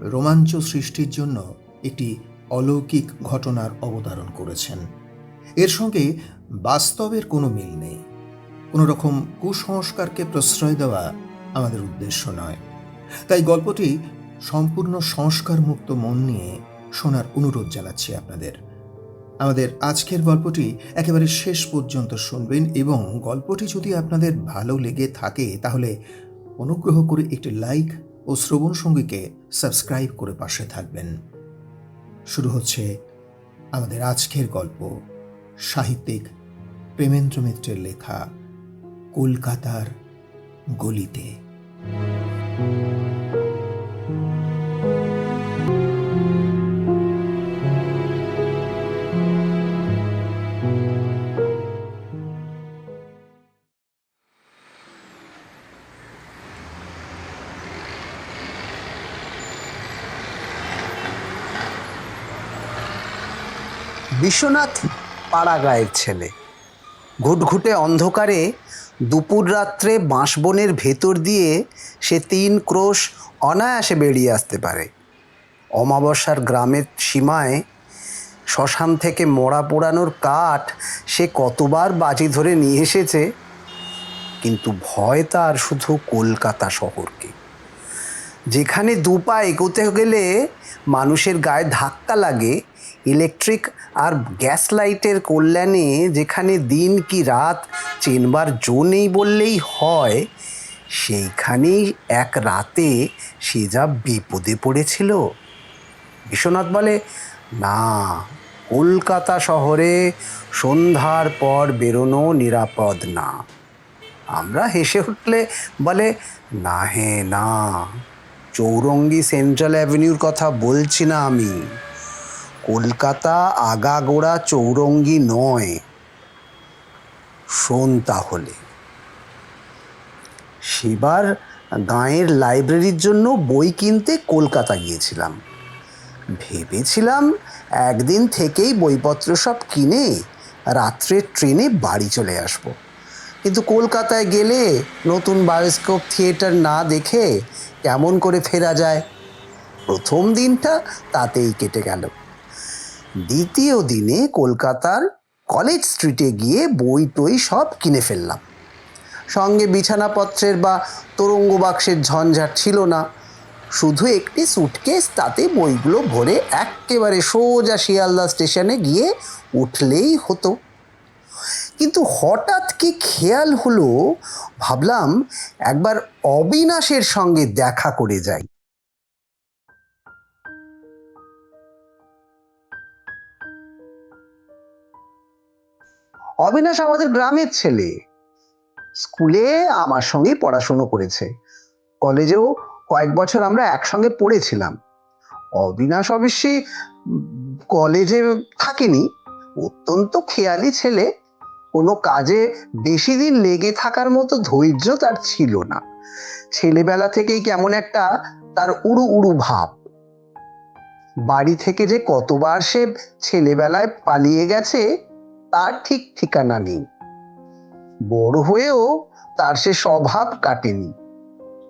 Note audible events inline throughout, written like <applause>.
রোমাঞ্চ সৃষ্টির জন্য একটি অলৌকিক ঘটনার অবতারণ করেছেন। এর সঙ্গে বাস্তবের কোনো মিল নেই। কোনো রকম কুসংস্কারকে প্রশ্রয় দেওয়া আমাদের উদ্দেশ্য নয়। তাই গল্পটি সম্পূর্ণ সংস্কার মুক্ত মন নিয়ে শোনার অনুরোধ জানাচ্ছি আপনাদের। আমাদের আজকের গল্পটি একেবারে শেষ পর্যন্ত শুনবেন এবং গল্পটি যদি আপনাদের ভালো লেগে থাকে তাহলে অনুগ্রহ করে একটি লাইক ও শ্রবণ সঙ্গীকে সাবস্ক্রাইব করে পাশে থাকবেন। শুরু হচ্ছে আমাদের আজকের গল্প, সাহিত্যিক প্রেমেন্দ্র মিত্রের লেখা, কলকাতার গলিতে। বিশ্বনাথ পাড়াগাঁয়ের ছেলে। ঘুটঘুটে অন্ধকারে দুপুর রাত্রে বাঁশবনের ভেতর দিয়ে সে তিন ক্রোশ অনায়াসে বেরিয়ে আসতে পারে। অমাবস্যার গ্রামের সীমায় শ্মশান থেকে মরা পোড়ানোর কাঠ সে কতবার বাজি ধরে নিয়ে এসেছে, কিন্তু ভয় তার শুধু কলকাতা শহরকে। যেখানে দু পা এগোতে গেলে মানুষের গায়ে ধাক্কা লাগে ইলেকট্রিক আর গ্যাস লাইটের কল্যাণে যেখানে দিন কি রাত চেনবার জো নেই বললেই হয়, সেইখানেই এক রাতে সে যা বিপদে পড়েছিল। বিশ্বনাথ বলে, না, কলকাতা শহরে সন্ধ্যার পর বেরোনো নিরাপদ না। আমরা হেসে উঠলে বলে, না হে, না, চৌরঙ্গি সেন্ট্রাল অ্যাভিনিউর কথা বলছি না আমি। কলকাতা আগাগোড়া চৌরঙ্গি নয়। শোন তাহলে। সেবার গাঁয়ের লাইব্রেরির জন্য বই কিনতে কলকাতা গিয়েছিলাম। ভেবেছিলাম একদিন থেকেই বইপত্র সব কিনে রাত্রের ট্রেনে বাড়ি চলে আসব। কিন্তু কলকাতায় গেলে নতুন বায়োস্কোপ থিয়েটার না দেখে কেমন করে ফেরা যায়? প্রথম দিনটা তাতেই কেটে গেল। দ্বিতীয় দিনে কলকাতার কলেজ স্ট্রিটে গিয়ে বই টই সব কিনে ফেললাম। সঙ্গে বিছানাপত্রের বা তরঙ্গ বাক্সের ঝঞ্ঝাট ছিল না। শুধু একটি সুটকেস তাতে বইগুলো ভরে একেবারে সোজা শিয়ালদা স্টেশনে গিয়ে উঠলেই হতো। কিন্তু হঠাৎ কি খেয়াল হলো? ভাবলাম একবার অবিনাশের সঙ্গে দেখা করে যাই। অবিনাশ আমাদের গ্রামের ছেলে। স্কুলে আমার সঙ্গেই পড়াশুনো করেছে। কলেজেও কয়েক বছর আমরা একসঙ্গে পড়েছিলাম। অবিনাশ অবশ্যই কলেজে থাকেনি। অত্যন্ত খেয়ালি ছেলে। কোনো কাজে বেশি দিন লেগে থাকার মতো ধৈর্য তার ছিল না। ছেলেবেলা থেকেই কেমন একটা তার উড়ু উড়ু ভাব। বাড়ি থেকে যে কতবার সে ছেলেবেলায় পালিয়ে গেছে তার ঠিক ঠিকানা নেই। বড় হয়েও তার সে স্বভাব কাটেনি।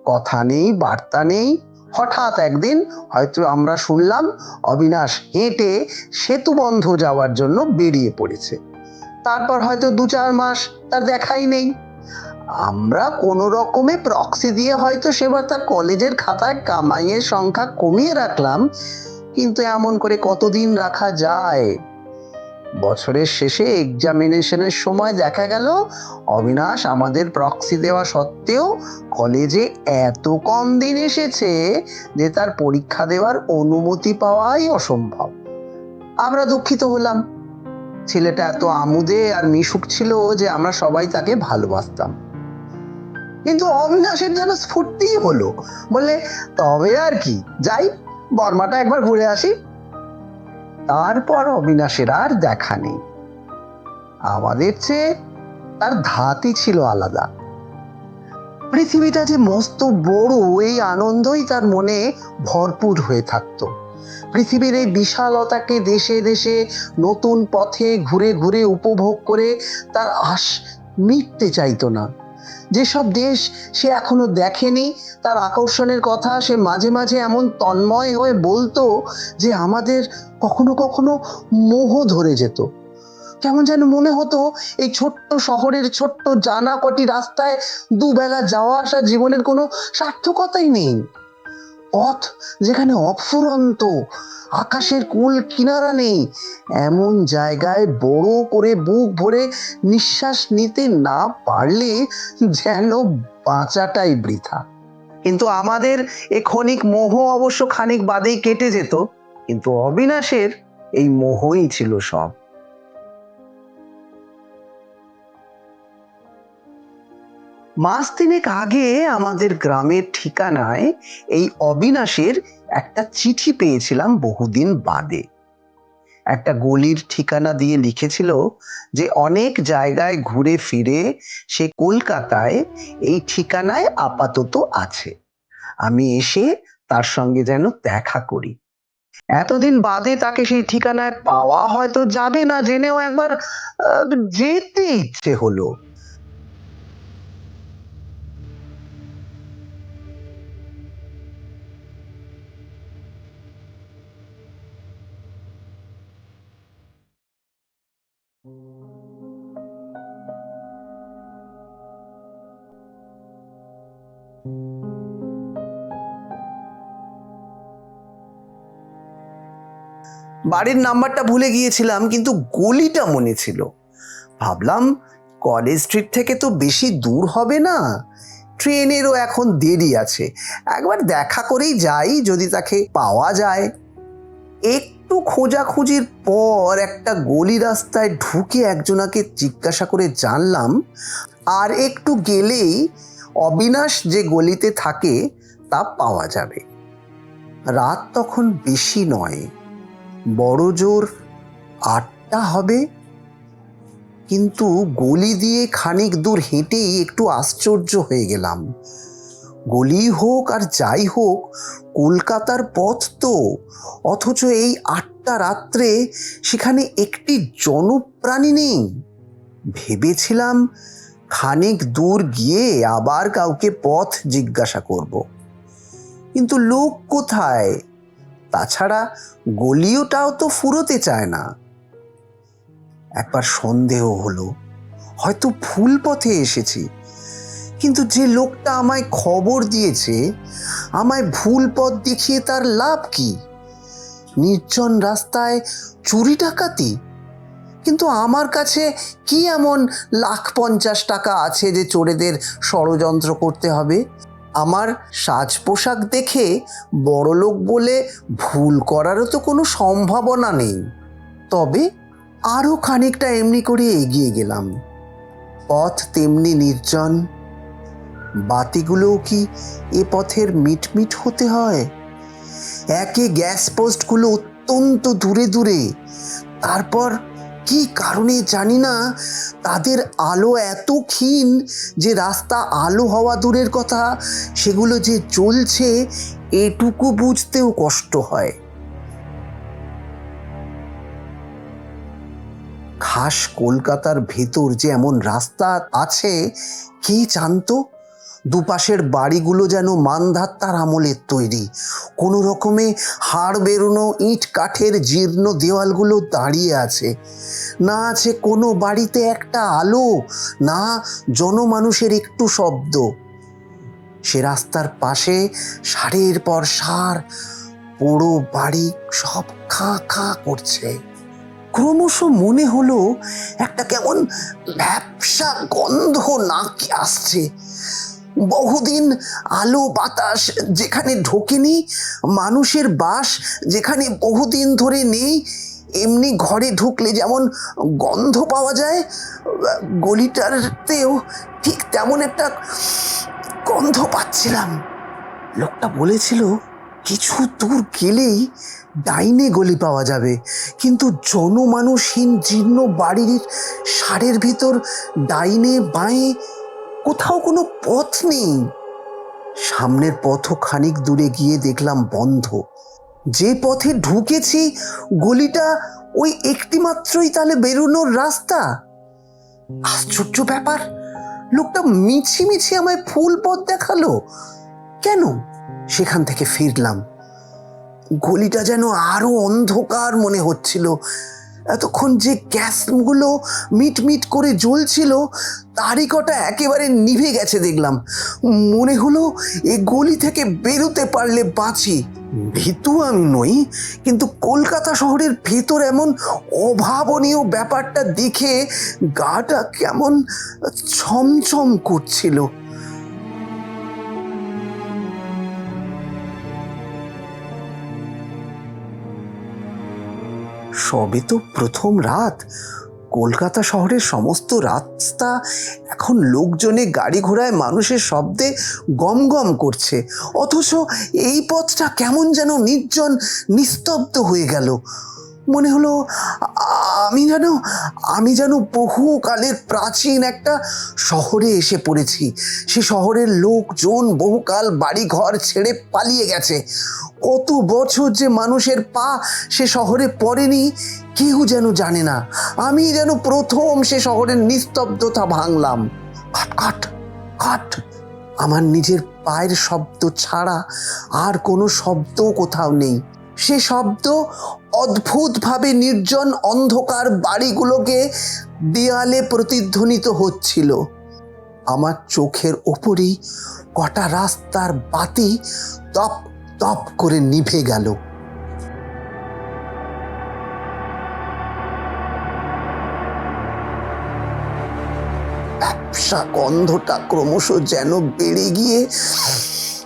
কথা নেই, বার্তা নেই। হঠাৎ একদিন হয়তো আমরা শুনলাম, অবিনাশ হেঁটে সেতু বন্ধ যাওয়ার জন্য বেরিয়ে পড়েছে। তারপর হয়তো দু চার মাস তার দেখাই নেই। আমরা কোনো রকমে প্রক্সি দিয়ে হয়তো সেবার তার কলেজের খাতায় কামাইয়ের সংখ্যা কমিয়ে রাখলাম, কিন্তু এমন করে কতদিন রাখা যায়? বছরের শেষে এক্সামিনেশনের সময় দেখা গেল, অবিনাশ আমাদের প্রক্সি দেওয়া সত্ত্বেও কলেজে এত কম দিন এসেছে যে তার পরীক্ষা দেওয়ার অনুমতি পাওয়াই অসম্ভব। আমরা দুঃখিত হলাম। ছেলেটা এত আমুদে আর মিশুক ছিল যে আমরা সবাই তাকে ভালোবাসতাম। কিন্তু অবিনাশের যেন স্ফূর্তিই হলো। বলে তবে আর কি, যাই, বর্মাটা একবার ঘুরে আসি। তারপর অবিনাশের আর দেখা নেই। আমাদের চেয়ে তার ধাতই ছিল আলাদা। পৃথিবীটা যে মস্ত বড়, এই আনন্দই তার মনে ভরপুর হয়ে থাকতো। পৃথিবীর এই বিশালতাকে দেশে দেশে, নতুন পথে ঘুরে ঘুরে উপভোগ করে তার আশ মিটতে চাইতো না। যেসব দেশ সে এখনও দেখেনি, তার আকর্ষণের কথা সে মাঝে মাঝে এমন তন্ময় হয়ে বলতো যে আমাদের কখনো কখনো মোহ ধরে যেত। কেমন যেন মনে হতো এই ছোট্ট শহরের ছোট্ট জানা কটি রাস্তায় দুবেলা যাওয়া আসা জীবনের কোনো সার্থকতাই নেই। পথ যেখানে অফুরন্ত আকাশের কুল কিনারা নেই, এমন জায়গায় বড় করে বুক ভরে নিঃশ্বাস নিতে না পারলে যেন বাঁচাটাই বৃথা। কিন্তু আমাদের এ ক্ষণিক মোহ অবশ্য খানিক বাদেই কেটে যেত, কিন্তু অবিনাশের এই মোহই ছিল সব। মাস তিনেক আগে আমাদের গ্রামের ঠিকানায় এই অবিনাশের একটা চিঠি পেয়েছিলাম বহুদিন বাদে। একটা গলির ঠিকানা দিয়ে লিখেছিল যে অনেক জায়গায় ঘুরে ফিরে সে কলকাতায় এই ঠিকানায় আপাতত আছে। আমি এসে তার সঙ্গে যেন দেখা করি। এতদিন বাদে তাকে সেই ঠিকানায় পাওয়া হয়তো যাবে না, জেনেও একবার যেতে ইচ্ছে হলো। বাড়ির নাম্বারটা ভুলে গিয়েছিলাম, কিন্তু গলিটা মনে ছিল। ভাবলাম, কলেজ স্ট্রিট থেকে তো বেশি দূর হবে না। ট্রেনেরও এখন দেরি আছে। একবার দেখা করেই যাই যদি তাকে পাওয়া যায়। একটু খোঁজাখুঁজির পর একটা গলি রাস্তায় ঢুকে একজনাকে জিজ্ঞাসা করে জানলাম, আর একটু গেলেই অবিনাশ যে গলিতে থাকে তা পাওয়া যাবে। রাত তখন বেশি নয়। বড় জোর আটটা হবে? কিন্তু গলি দিয়ে খানিক দূর হেঁটেই একটু আশ্চর্য হয়ে গেলাম। গলি হোক আর যাই হোক, কলকাতার পথ তো। অথচ এই আটটা রাত্রে সেখানে একটি জনপ্রাণী নেই। ভেবেছিলাম খানিক দূর গিয়ে আবার কাউকে পথ জিজ্ঞাসা করব। কিন্তু লোক কোথায়? তাছাড়া গলিওটাও তো ফুরোতে চায় না। একবার সন্দেহ হলো, হয়তো ভুল পথে এসেছি, কিন্তু যে লোকটা আমায় খবর দিয়েছে, আমায় ভুল পথ দেখিয়ে তার লাভ কি? নির্জন রাস্তায় চুরি ডাকাতি? কিন্তু আমার কাছে কি এমন লাখ পঞ্চাশ টাকা আছে যে চোরেদের ষড়যন্ত্র করতে হবে? আমার সাজ পোশাক দেখে বড়লোক বলে ভুল করারও তো কোনো সম্ভাবনা নেই। তবে আরও খানিকটা এমনি করে এগিয়ে গেলাম। পথ তেমনি নির্জন। বাতিগুলোও কি এ পথের মিটমিট হতে হয়? একে গ্যাস পোস্টগুলো অত্যন্ত দূরে দূরে, তারপর কি কারণে জানি না, তাদের আলো এত ক্ষীণ যে রাস্তা আলো হওয়া দূরের কথা, সেগুলো যে চলছে, এটুকু বুঝতেও কষ্ট হয়। খাস কলকাতার ভেতর যে এমন রাস্তা আছে, কে জানতো? দুপাশের বাড়িগুলো যেন মানধাত্তার আমলের তৈরি। কোনো রকমে হাড় বেরোনো ইট কাঠের জীর্ণ দেওয়ালগুলো দাঁড়িয়ে আছে। না আছে কোনো বাড়িতে একটা আলো, না জনমানুষের একটু শব্দ। সে রাস্তার পাশে সারের পর সার, পোড়ো বাড়ি সব খাঁ খাঁ করছে। ক্রমশ মনে হলো একটা কেমন ব্যবসা গন্ধ নাকি আসছে। বহুদিন আলো, বাতাস যেখানে ঢোকেনি, মানুষের বাস যেখানে বহুদিন ধরে নেই, এমনি ঘরে ঢুকলে যেমন গন্ধ পাওয়া যায়, গলিটারতেও ঠিক তেমন একটা গন্ধ পাচ্ছিলাম। লোকটা বলেছিল, কিছু দূর গেলেই ডাইনে গলি পাওয়া যাবে। কিন্তু জনমানুষহীন জীর্ণ বাড়ির সারের ভিতর ডাইনে বাঁয়ে কোথাও কোনো পথ নেই। সামনের পথও খানিক দূরে গিয়ে দেখলাম বন্ধ। যে পথে ঢুকেছি, গলিটা ওই একটি মাত্রই তাহলে বেরোনোর রাস্তা। আশ্চর্য ব্যাপার, লোকটা মিছি মিছি আমায় ফুল পথ দেখাল। কেন? সেখান থেকে ফিরলাম। গলিটা যেন আরও অন্ধকার মনে হচ্ছিল। এতক্ষণ যে গ্যাসগুলো মিট করে জ্বলছিল, তারই কটা একেবারে নিভে গেছে দেখলাম। মনে হলো এ গলি থেকে বেরোতে পারলে বাঁচি। ভীতু আমি নই, কিন্তু কলকাতা শহরের ভেতর এমন অভাবনীয় ব্যাপারটা দেখে গাটা কেমন ছমছম করছিল। সবে তো প্রথম রাত। কলকাতা শহরের সমস্ত রাস্তা এখন লোকজনে গাড়ি ঘোড়ায় মানুষের শব্দে গম গম করছে। অথচ এই পথটা কেমন যেন নির্জন, নিস্তব্ধ হয়ে গেল। মনে হলো, আমি যেন আমি যেন বহুকালের প্রাচীন একটা শহরে এসে পড়েছি। সে শহরের লোকজন বহুকাল বাড়ি ঘর ছেড়ে পালিয়ে গেছে। কত বছর যে মানুষের পা সে শহরে পড়েনি, কেউ যেন জানে না। আমি যেন প্রথম সে শহরের নিস্তব্ধতা ভাঙলাম। খট খট আমার নিজের পায়ের শব্দ ছাড়া আর কোনো শব্দ কোথাও নেই। সে শব্দ অদ্ভুতভাবে নির্জন অন্ধকার বাড়িগুলোকে দেয়ালে প্রতিধ্বনিত হচ্ছিল। আমার চোখের ওপরই কটা রাস্তার বাতি তপ তপ করে নিভে গেল। ব্যবসা গন্ধটা ক্রমশ যেন বেড়ে গিয়ে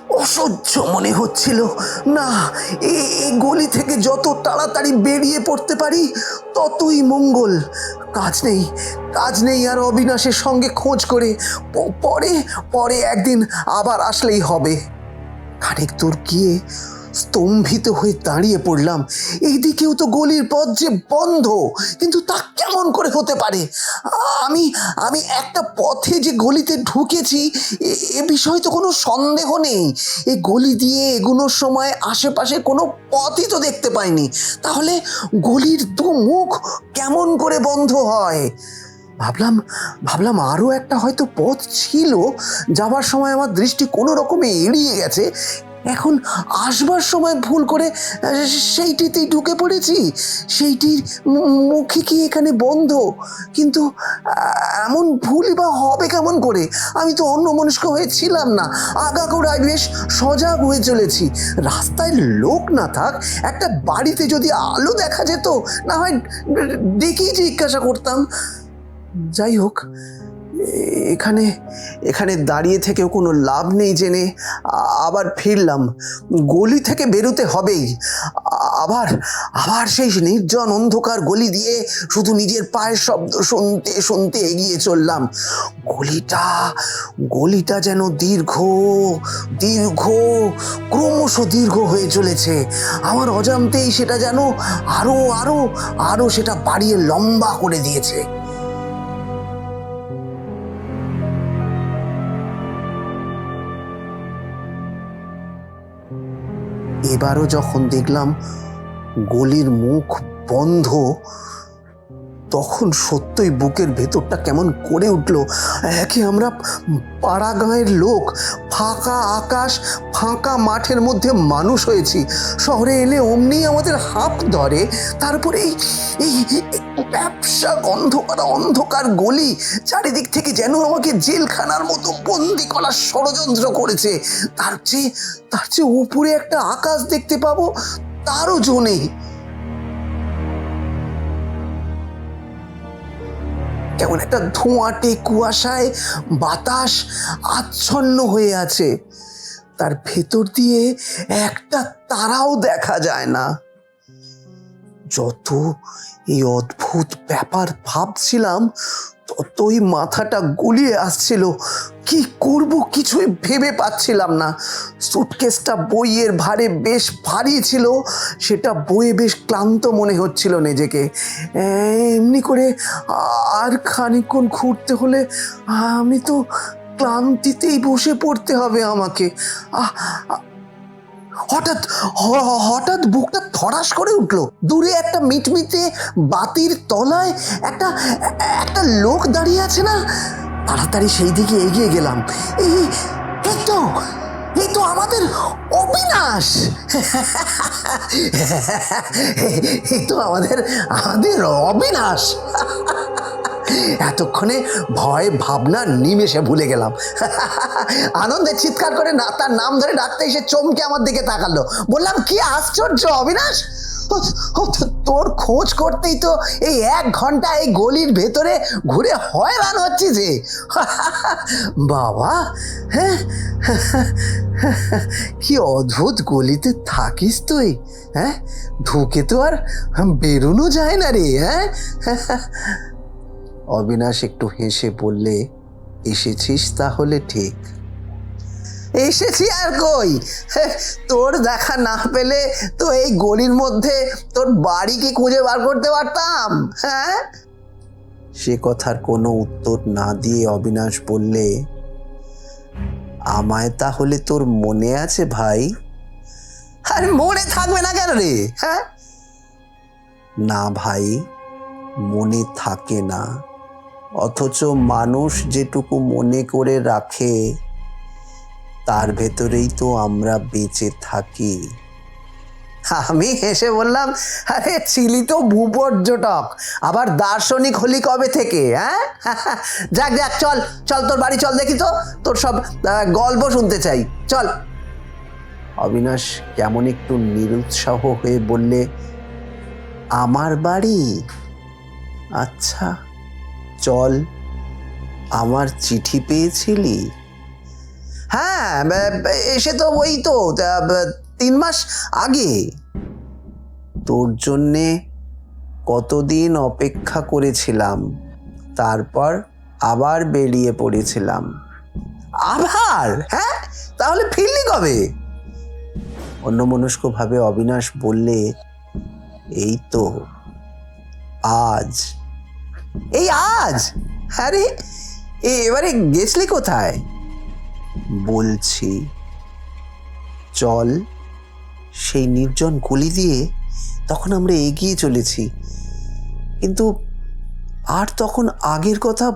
অসহ্য মনে হচ্ছিল। না এই গলি থেকে যত তাড়াতাড়ি বেরিয়ে পড়তে পারি, ততই মঙ্গল। কাজ নেই কাজ নেই আর অবিনাশের সঙ্গে খোঁজ করে। পরে পরে একদিন আবার আসলেই হবে। খানিক দূর গিয়ে স্তম্ভিত হয়ে দাঁড়িয়ে পড়লাম। এইদিকেও তো গলির পথ যে বন্ধ, কিন্তু তা কেমন করে হতে পারে? আমি আমি একটা পথে যে গলিতে ঢুকেছি, এ- বিষয়ে তো কোনো সন্দেহ নেই। এই গলি দিয়ে এগুনোর সময় আশেপাশে কোনো পথই তো দেখতে পাইনি। তাহলে গলির দু মুখ কেমন করে বন্ধ হয়? ভাবলাম ভাবলাম আরও একটা হয়তো পথ ছিল যাবার সময় আমার দৃষ্টি কোনো রকমে এড়িয়ে গেছে। এখন আসবার সময় ভুল করে, সেইটিতেই ঢুকে পড়েছি। সেইটির মুখে কি এখানে বন্ধ? কিন্তু, এমন ভুলই বা হবে কেমন করে? আমি তো অন্য মনস্ক হয়েছিলাম না। আগাগোড়ায় বেশ সজাগ হয়ে চলেছি। রাস্তায় লোক না থাক, একটা বাড়িতে যদি আলো দেখা যেত, না হয় ডেকেই জিজ্ঞাসা করতাম। যাই হোক এখানে এখানে দাঁড়িয়ে থেকেও কোনো লাভ নেই জেনে আবার ফিরলাম। গলি থেকে বেরোতে হবেই। আবার আবার সেই নির্জন অন্ধকার গলি দিয়ে শুধু নিজের পায়ের শব্দ শুনতে শুনতে এগিয়ে চললাম। গলিটা গলিটা যেন দীর্ঘ দীর্ঘ, ক্রমশ দীর্ঘ হয়ে চলেছে। আমার অজান্তেই সেটা যেন আরও আরও আরও সেটা বাড়িয়ে লম্বা করে দিয়েছে। এবারও যখন দেখলাম গলির মুখ বন্ধ তখন সত্যই বুকের ভেতরটা কেমন করে উঠল। একে আমরা পাড়া গাঁয়ের লোক, ফাঁকা আকাশ, ফাঁকা মাঠের মধ্যে মানুষ হয়েছি। শহরে এলে অমনি আমাদের হাঁপ ধরে তারপরে এই এই ব্যবসা গন্ধ করা অন্ধকার গলি, চারিদিক থেকে যেন আমাকে জেলখানার মতো বন্দি করার ষড়যন্ত্র করেছে। তার চেয়ে তার চেয়ে উপরে একটা আকাশ দেখতে পাবো, তারও জো নেই। কেমন একটা ধোঁয়াটে কুয়াশায় বাতাস আচ্ছন্ন হয়ে আছে। তার ভেতর দিয়ে একটা তারাও দেখা যায় না। যত এই অদ্ভুত ব্যাপার ভাবছিলাম ততই মাথাটা গুলিয়ে আসছিল। কি করব কিছুই ভেবে পাচ্ছিলাম না। সুটকেসটা বইয়ের ভারে বেশ ভারী ছিল সেটা বইয়ে বেশ ক্লান্ত মনে হচ্ছিল নিজেকে। এমনি করে আর খানিকক্ষণ ঘুরতে হলে আমি তো ক্লান্তিতেই বসে পড়তে হবে আমাকে। আহ, হঠাৎ হঠাৎ বুকটা ধরাস করে উঠল। দূরে একটা মিটমিটে বাতির তলায় একটা একটা লোক দাঁড়িয়ে আছে না? তাড়াতাড়ি সেই দিকে এগিয়ে গেলাম। এই এই তো এই তো আমাদের অবিনাশ! <laughs> এই তো আমাদের আমাদের অবিনাশ! <laughs> এতক্ষণে ভয়, ভাবনা, নিমেষে ভুলে গেলাম। <laughs> আনন্দে চিৎকার করে না, তার নাম ধরে ডাকতে এসে চমকে আমার দিকে তাকালো। বললাম, কি আশ্চর্য অবিনাশ! তোর খোঁজ করতেই তো এই এক ঘণ্টা এই গলির ভেতরে ঘুরে হয়রান হচ্ছি যে। <laughs> বাবা হ্যাঁ? <laughs> কি অদ্ভুত গলিতে থাকিস তুই হ্যাঁ? ঢুকে তো আর বেরোনো যায় না রে হ্যাঁ? অবিনাশ একটু হেসে বললে এসেছিস তাহলে ঠিক। এসেছি আর কই? হে, তোর দেখা না পেলে তো এই গলির মধ্যে তোর বাড়ি কি খুঁজে বার করতে পারতাম হ্যাঁ? সে কথার কোনো উত্তর না দিয়ে অবিনাশ বললে আমায় তাহলে তোর মনে আছে ভাই? আর মনে থাকবে না কেন রে হ্যাঁ? না ভাই মনে থাকে না। অথচ মানুষ যেটুকু মনে করে রাখে, তার ভেতরেই তো আমরা বেঁচে থাকি। আমি হেসে বললাম, আরে ছিলি তো ভূপর্যটক। আবার দার্শনিক হলি কবে থেকে হ্যাঁ? <laughs> যাক যাক, চল চল তোর বাড়ি, চল দেখি তো, তোর সব গল্প শুনতে চাই। চল। অবিনাশ কেমন একটু নিরুৎসাহ হয়ে বললে, আমার বাড়ি? আচ্ছা। চল, আমার চিঠি পেয়েছিলি? হ্যাঁ এসে তো ওই তো তিন মাস আগে। তোর জন্যে কতদিন অপেক্ষা করেছিলাম, তারপর আবার বেরিয়ে পড়েছিলাম। আবার? হ্যাঁ? তাহলে ফিরলি কবে? অন্যমনস্কভাবে অবিনাশ বললে, এই তো, আজ এই আজ? আরে এবারে গেছলি কোথায়? বলছি, চল সেই নির্জন গলি দিয়ে তখন আমরা এগিয়ে চলেছি। কিন্তু আর তখন আগের কথা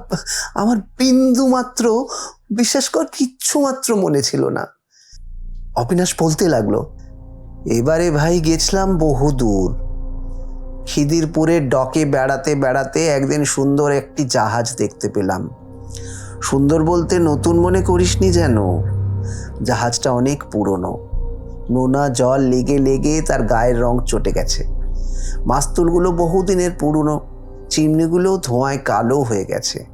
আমার বিন্দু মাত্র, বিশ্বাস কর, কিচ্ছু মাত্র মনে ছিল না। অবিনাশ বলতে লাগল, এবারে ভাই গেছিলাম বহু দূর খিদিরপুরের ডকে বেড়াতে বেড়াতে একদিন সুন্দর একটি জাহাজ দেখতে পেলাম। সুন্দর বলতে নতুন মনে করিসনি যেন? জাহাজটা অনেক পুরনো। নোনা জল লেগে লেগে তার গায়ের রং চটে গেছে। মাস্তুলগুলো বহুদিনের পুরনো, চিমনিগুলো ধোঁয়ায় কালো হয়ে গেছে।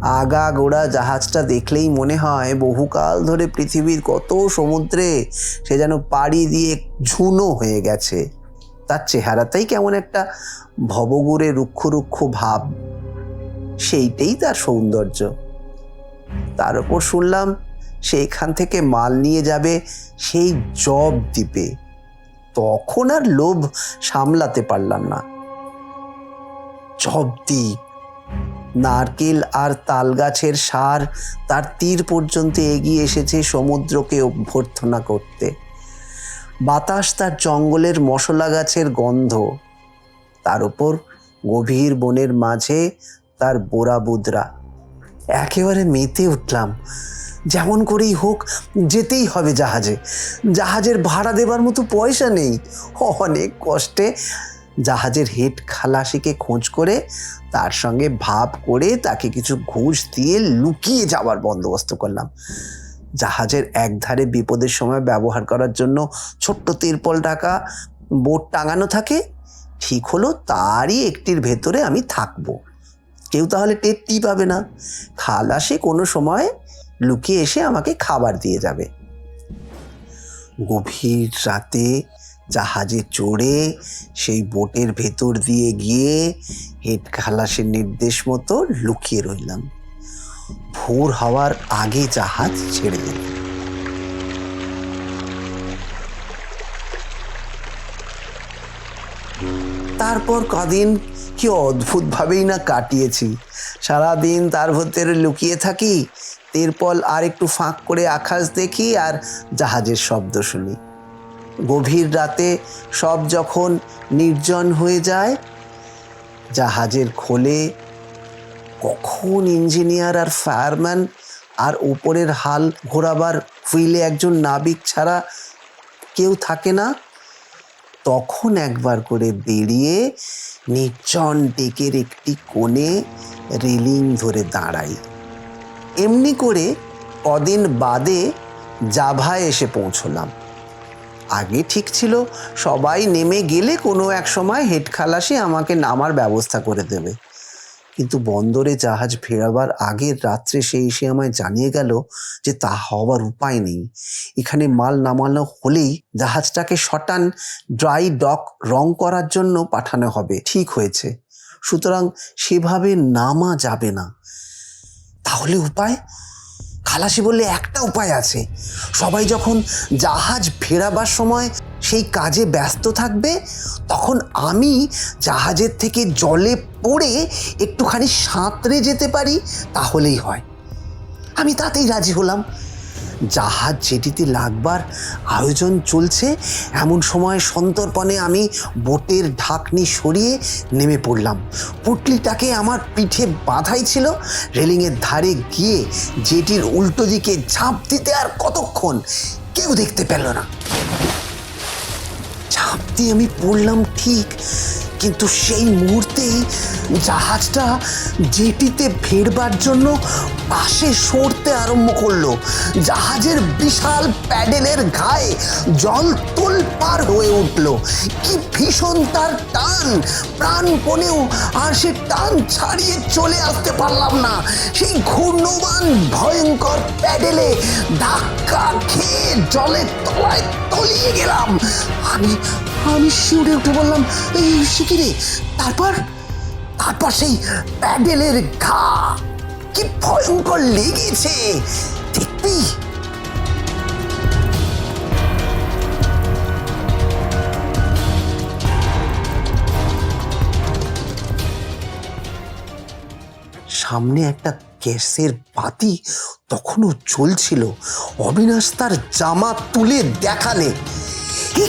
আগা গোড়া জাহাজটা দেখলেই মনে হয় বহুকাল ধরে পৃথিবীর কত সমুদ্রে সে যেন পাড়ি দিয়ে ঝুনো হয়ে গেছে। তার চেহারাতেই কেমন একটা ভবগুড়ে রুক্ষ রুক্ষ ভাব। সেইটাই তার সৌন্দর্য। তার উপর শুনলাম সে এখান থেকে মাল নিয়ে যাবে সেই জব দ্বীপে। তখন আর লোভ সামলাতে পারলাম না। জব দ্বীপ। নারকেল আর তাল গাছের সার তার তীর পর্যন্ত এগিয়ে এসেছে সমুদ্রকে অভ্যর্থনা করতে। বাতাস তার জঙ্গলের মশলা গাছের গন্ধ। তার উপর গভীর বনের মাঝে তার বোরাবুদরা একেবারে মেতে উঠলাম। যেমন করেই হোক, যেতেই হবে জাহাজে। জাহাজের ভাড়া দেবার মতো পয়সা নেই। অনেক কষ্টে জাহাজের হেড খালাসিকে খোঁজ করে তার সঙ্গে ভাব করে তাকে কিছু ঘুষ দিয়ে লুকিয়ে যাওয়ার বন্দোবস্ত করলাম। জাহাজের একধারে বিপদের সময় ব্যবহার করার জন্য ছোট্ট তিরপল টাকা বোট টাঙানো থাকে। ঠিক হলো তারই একটির ভেতরে আমি থাকব। কেউ তাহলে টেরটি পাবে না। খালাসে কোনো সময় লুকিয়ে এসে আমাকে খাবার দিয়ে যাবে। গভীর রাতে জাহাজে চড়ে সেই বোটের ভেতর দিয়ে গিয়ে হেড খালাসের নির্দেশ মতো লুকিয়ে রইলাম। ভোর হওয়ার আগে জাহাজ ছেড়ে দিল। তারপর কদিন কি অদ্ভুতভাবেই না কাটিয়েছি। সারাদিন তার ভেতরে লুকিয়ে থাকি, এরপর আর একটু ফাঁক করে আকাশ দেখি আর জাহাজের শব্দ শুনি। গভীর রাতে সব যখন নির্জন হয়ে যায়, জাহাজের খোলে কখন ইঞ্জিনিয়ার আর ফায়ারম্যান আর ওপরের হাল ঘোরাবার হুইলে একজন নাবিক ছাড়া কেউ থাকে না? তখন একবার করে বেরিয়ে নির্জন ডেকের একটি কোণে রেলিং ধরে দাঁড়াই। এমনি করে কদিন বাদে জাভায় এসে পৌঁছলাম। আগে ঠিক ছিল সবাই নেমে গেলে কোনো এক সময় হেড খালাসি আমাকে নামার ব্যবস্থা করে দেবে। কিন্তু বন্দরে জাহাজ ফেরাবার আগের রাত্রে সে এসে আমায় জানিয়ে গেল যে তা হওয়ার উপায় নেই। এখানে মাল নামানো হলেই জাহাজটাকে শটান, ড্রাই ডক রং করার জন্য পাঠানো হবে। ঠিক হয়েছে। সুতরাং সেভাবে নামা যাবে না। তাহলে উপায়? খালাসি বললে একটা উপায় আছে। সবাই যখন জাহাজ ফেরাবার সময় সেই কাজে ব্যস্ত থাকবে, তখন আমি জাহাজের থেকে জলে পড়ে একটুখানি সাঁতরে যেতে পারি, তাহলেই হয়। আমি তাতেই রাজি হলাম। জাহাজ যেটিতে লাগবার আয়োজন চলছে, এমন সময় সন্তর্পণে আমি বোটের ঢাকনি সরিয়ে নেমে পড়লাম। পুটলিটাকে আমার পিঠে বাঁধাই ছিল, রেলিংয়ের ধারে গিয়ে যেটির উল্টো দিকে ঝাঁপ দিতে আর কতক্ষণ কেউ দেখতে পেল না। ঝাঁপ দিয়ে আমি পড়লাম ঠিক কিন্তু সেই মুহূর্তেই জাহাজটা জেটিতে ফেরবার জন্য পাশে সরতে আরম্ভ করল। জাহাজের বিশাল প্যাডেলের ঘায়ে জল তোলপার হয়ে উঠল। কি ভীষণ তার টান! প্রাণপণেও আর সে টান ছাড়িয়ে চলে আসতে পারলাম না। সেই ঘূর্ণমান ভয়ঙ্কর প্যাডেলে ধাক্কা খেয়ে জলের তলায় তলিয়ে গেলাম। আমি আমি শিউরে উঠে বললাম, এই শিকিরে, তারপর? তারপর সেই প্যাডেলের ঘা। কি ভয়ঙ্কর লেগেছে। দেখবি? সামনে একটা গ্যাসের বাতি তখনও জ্বলছিল। অবিনাশ তার জামা তুলে দেখালে কি?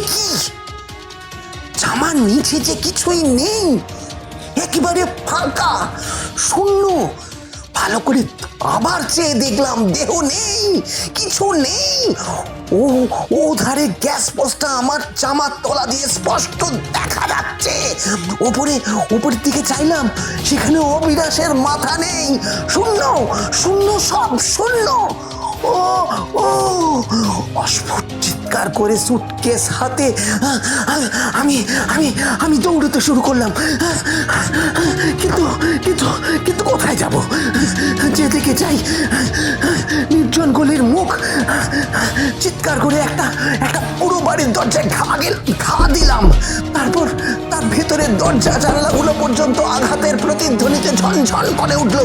জামার নিচে যে কিছুই নেই, একেবারে ফাঁকা, শূন্য। ভালো করে আবার চেয়ে দেখলাম দেহ নেই, কিছু নেই। ও ও ধারে গ্যাস পোস্টটা আমার জামার তলা দিয়ে স্পষ্ট দেখা যাচ্ছে। ওপরে, ওপরের দিকে চাইলাম, সেখানে অবিনাশের মাথা নেই। শূন্য শূন্য সব, শূন্য। ও ও, অস্ফুট চিৎকার করে সুটকেস হাতে, আমি আমি আমি দৌড়তে শুরু করলাম। কিন্তু কিন্তু কিন্তু কোথায় যাব? যেদিকে যাই, নির্জন গলির মুখ, চিৎকার করে একটা একটা পুরো বাড়ির দরজায় ঘা ঘা দিলাম। তারপর তার ভেতরের দরজা জানালাগুলো পর্যন্ত আঘাতের প্রতিধ্বনিতে ঝনঝন করে উঠল।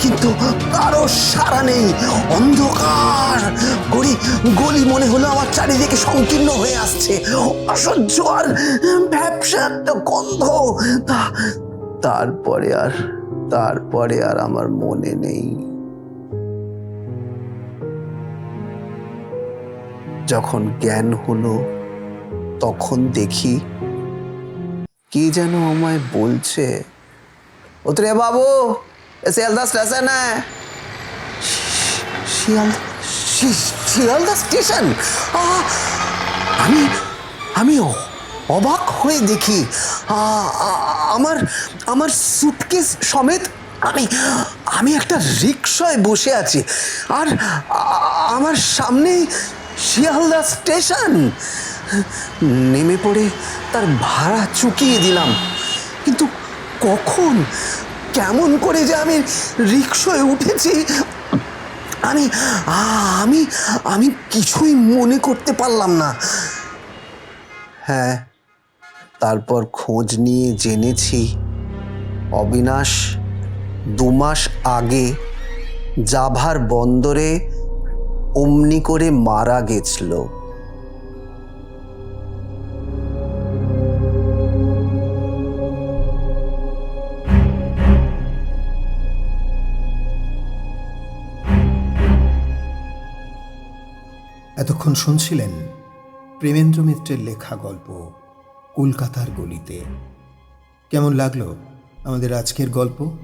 কিন্তু কারও সারা নেই। অন্ধকার। গলি গলি মনে হলো আমার চারিদিকে সংকীর্ণ হয়ে আসছে। অসহ্য আর ব্যবসা একটা গন্ধ। তারপরে আর তারপরে আর আমার মনে নেই। যখন জ্ঞান হলো, তখন দেখি কে যেন আমায় বলছে। উতরে বাবু শিয়ালদা স্টেশন। হ্যাঁ শিয়াল শি- শিয়ালদা স্টেশন। আমি আমি অবাক হয়ে দেখি। আমার আমার সুটকেস সমেত আমি আমি একটা রিক্সায় বসে আছি। আর আমার সামনে শিয়ালদা স্টেশন। নেমে পড়ে তার ভাড়া চুকিয়ে দিলাম। কিন্তু কখন, কেমন করে যে আমি রিক্সায় উঠেছি আমি আমি আমি কিছুই মনে করতে পারলাম না। হ্যাঁ তারপর খোঁজ নিয়ে জেনেছি, অবিনাশ দু মাস আগে জাভার বন্দরে অমনি করে মারা গেছিল। এতক্ষণ শুনছিলেন প্রেমেন্দ্র মিত্রের লেখা গল্প কলকাতার গলিতে। কেমন লাগল আমাদের আজকের গল্প?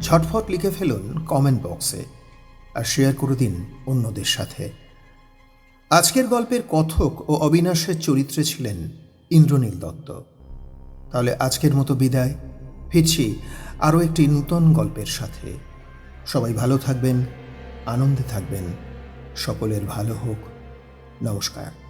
ঝটফট লিখে ফেলুন কমেন্ট বক্সে আর শেয়ার করে দিন অন্যদের সাথে। আজকের গল্পের কথক ও অবিনাশের চরিত্রে ছিলেন ইন্দ্রনীল দত্ত। তাহলে আজকের মতো বিদায়। ফিরছি আরও একটি নূতন গল্পের সাথে। সবাই ভালো থাকবেন, আনন্দে থাকবেন। সকলের ভালো হোক। নমস্কার।